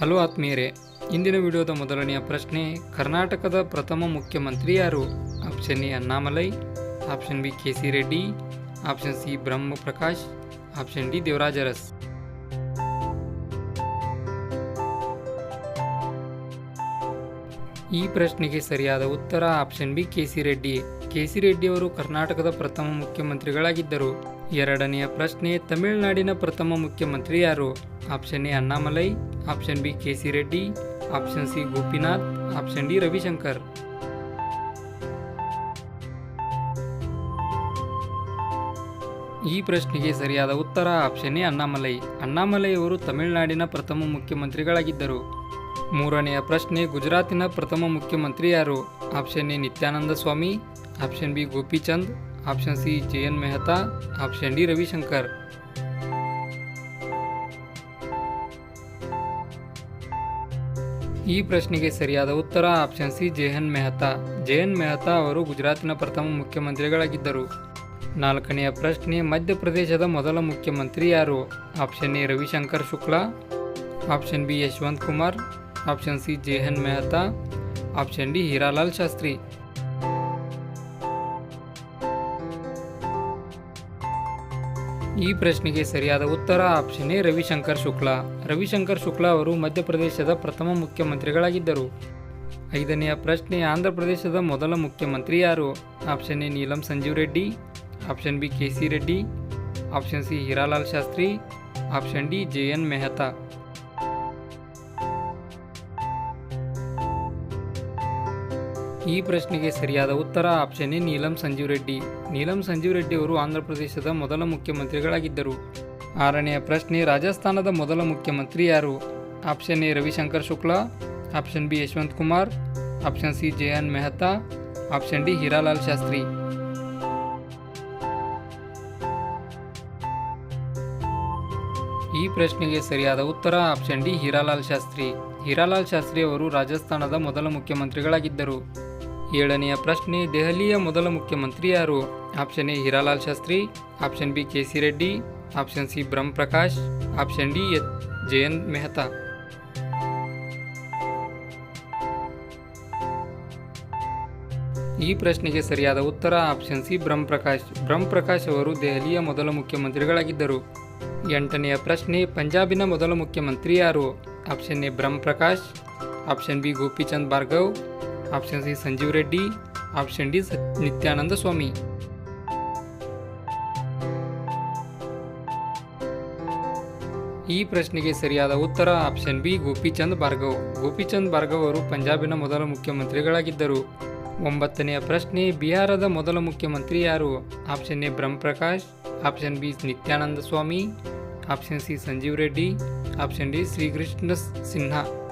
Hello ಆತ್ಮೀಯರೇ, ಇಂದಿನ ವಿಡಿಯೋದ ಮೊದಲನೆಯ ಪ್ರಶ್ನೆ, ಕರ್ನಾಟಕದ ಪ್ರಥಮ ಮುಖ್ಯಮಂತ್ರಿ ಯಾರು? Option A Annamalai, option B K C Reddy, option C Brahma Prakash option D Devaraj Urs. ಈ ಪ್ರಶ್ನೆಗೆ ಸರಿಯಾದ ಉತ್ತರ option B K C Reddy. K C Reddy ಅವರು ಕರ್ನಾಟಕದ ಪ್ರಥಮ ಮುಖ್ಯಮಂತ್ರಿಗಳಾಗಿದ್ದರು. ಎರಡನೆಯ ಪ್ರಶ್ನೆ, ತಮಿಳುನಾಡಿನ ಪ್ರಥಮ ಮುಖ್ಯಮಂತ್ರಿ ಯಾರು? Option A Annamalai option B C Reddy option C Gopinath option D Ravishankar ಈ ಪ್ರಶ್ನೆಗೆ ಸರಿಯಾದ ಉತ್ತರ ಆಪ್ಷನ್ ಎ ಅಣ್ಣಾಮಲೈ ಅಣ್ಣಾಮಲೈ ಅವರು ತಮಿಳುನಾಡಿನ ಪ್ರಥಮ ಮುಖ್ಯಮಂತ್ರಿಗಳಾಗಿದ್ದರು. ಮೂರನೆಯ ಪ್ರಶ್ನೆ, ಗುಜರಾತಿನ ಪ್ರಥಮ ಮುಖ್ಯಮಂತ್ರಿ ಯಾರು? Option A Nityananda Swami. Option B Gopichand. Option C J N Mehta. Option D Ravishankar. ಈ ಪ್ರಶ್ನೆಗೆ ಸರಿಯಾದ ಉತ್ತರ option C J N Mehta. J N Mehta ಅವರು ಗುಜರಾತಿನ ಪ್ರಥಮ ಮುಖ್ಯಮಂತ್ರಿಗಳಾಗಿದ್ದರು. ನಾಲ್ಕನೆಯ ಪ್ರಶ್ನೆ, ಮಧ್ಯಪ್ರದೇಶದ ಮೊದಲ ಮುಖ್ಯಮಂತ್ರಿ ಯಾರು? Option A, Ravishankar Shukla. Option B, Yashwant Kumar. Option C J N Mehta. Option D, Hiralal Shastri. ಈ ಪ್ರಶ್ನೆಗೆ ಸರಿಯಾದ ಉತ್ತರ ಆಪ್ಷನ್ ಎ ರವಿಶಂಕರ್ ಶುಕ್ಲಾ. ರವಿಶಂಕರ್ ಶುಕ್ಲಾ ಅವರು ಮಧ್ಯಪ್ರದೇಶದ ಪ್ರಥಮ ಮುಖ್ಯಮಂತ್ರಿಗಳಾಗಿದ್ದರು. ಐದನೆಯ ಪ್ರಶ್ನೆ, ಆಂಧ್ರಪ್ರದೇಶದ ಮೊದಲ ಮುಖ್ಯಮಂತ್ರಿ ಯಾರು? Option A Neelam Sanjeev Reddy, option B K C Reddy, option C Hiralal Shastri, option D J N Mehta. ಈ ಪ್ರಶ್ನೆಗೆ ಸರಿಯಾದ ಉತ್ತರ ಆಪ್ಷನ್ ಎ ನೀಲಂ ಸಂಜೀವ್ ರೆಡ್ಡಿ ನೀಲಂ ಸಂಜೀವ್ ರೆಡ್ಡಿ ಅವರು ಆಂಧ್ರಪ್ರದೇಶದ ಮೊದಲ ಮುಖ್ಯಮಂತ್ರಿಗಳಾಗಿದ್ದರು. ಆರನೆಯ ಪ್ರಶ್ನೆ, ರಾಜಸ್ಥಾನದ ಮೊದಲ ಮುಖ್ಯಮಂತ್ರಿ ಯಾರು? Option A, Ravishankar Shukla. Option B, Yashwant Kumar. Option C J N Mehta. Option D, Hiralal Shastri. ಈ ಪ್ರಶ್ನೆಗೆ ಸರಿಯಾದ ಉತ್ತರ ಆಪ್ಷನ್ ಡಿ, ಹೀರಾಲಾಲ್ ಶಾಸ್ತ್ರಿ. ಹೀರಾಲಾಲ್ ಶಾಸ್ತ್ರಿ ಅವರು ರಾಜಸ್ಥಾನದ ಮೊದಲ ಮುಖ್ಯಮಂತ್ರಿಗಳಾಗಿದ್ದರು. ಏಳನೆಯ ಪ್ರಶ್ನೆ, ದೆಹಲಿಯ ಮೊದಲ ಮುಖ್ಯಮಂತ್ರಿ ಯಾರು? Option A, Hiralal Shastri. Option B K C Reddy. Option C Brahma Prakash option D, H. Jayant Mehta. ಈ ಪ್ರಶ್ನೆಗೆ ಸರಿಯಾದ ಉತ್ತರ, ಆಪ್ಷನ್ ಸಿ ಬ್ರಹ್ಮ ಪ್ರಕಾಶ್ ಬ್ರಹ್ಮ ಪ್ರಕಾಶ್ ಅವರು ದೆಹಲಿಯ ಮೊದಲ ಮುಖ್ಯಮಂತ್ರಿಗಳಾಗಿದ್ದರು. ಎಂಟನೆಯ ಪ್ರಶ್ನೆ, ಪಂಜಾಬಿನ ಮೊದಲ ಮುಖ್ಯಮಂತ್ರಿ ಯಾರು? Option A Brahma Prakash option B, Gopichand Bhargav. Option C Sanjeev Reddy, option D Nityananda Swami. ಈ ಪ್ರಶ್ನೆಗೆ ಸರಿಯಾದ ಉತ್ತರ ಆಪ್ಷನ್ ಬಿ ಗೋಪಿಚಂದ್ ಭಾರ್ಗವ್. ಗೋಪಿಚಂದ್ ಭಾರ್ಗವ್ ಅವರು ಪಂಜಾಬಿನ ಮೊದಲ ಮುಖ್ಯಮಂತ್ರಿಗಳಾಗಿದ್ದರು. ಒಂಬತ್ತನೆಯ ಪ್ರಶ್ನೆ, ಬಿಹಾರದ ಮೊದಲ ಮುಖ್ಯಮಂತ್ರಿ ಯಾರು? Option A Brahma Prakash option B Nityananda Swami, option C Sanjeev Reddy, option D Shrikrishna Sinha.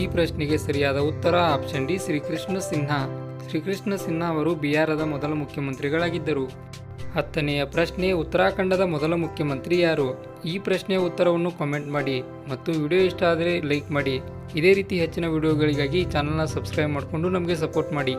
ಈ ಪ್ರಶ್ನೆಗೆ ಸರಿಯಾದ ಉತ್ತರ ಆಪ್ಷನ್ ಡಿ ಶ್ರೀಕೃಷ್ಣ ಸಿನ್ಹಾ. ಶ್ರೀಕೃಷ್ಣ ಸಿನ್ಹಾ ಅವರು ಬಿಹಾರದ ಮೊದಲ ಮುಖ್ಯಮಂತ್ರಿಗಳಾಗಿದ್ದರು. ಹತ್ತನೆಯ ಪ್ರಶ್ನೆ, ಉತ್ತರಾಖಂಡದ ಮೊದಲ ಮುಖ್ಯಮಂತ್ರಿ ಯಾರು? ಈ ಪ್ರಶ್ನೆಯ ಉತ್ತರವನ್ನು ಕಾಮೆಂಟ್ ಮಾಡಿ ಮತ್ತು ವಿಡಿಯೋ ಇಷ್ಟ ಆದರೆ ಲೈಕ್ ಮಾಡಿ. ಇದೇ ರೀತಿ ಹೆಚ್ಚಿನ ವಿಡಿಯೋಗಳಿಗಾಗಿ ಚಾನಲ್ನ ಸಬ್ಸ್ಕ್ರೈಬ್ ಮಾಡಿಕೊಂಡು ನಮಗೆ ಸಪೋರ್ಟ್ ಮಾಡಿ.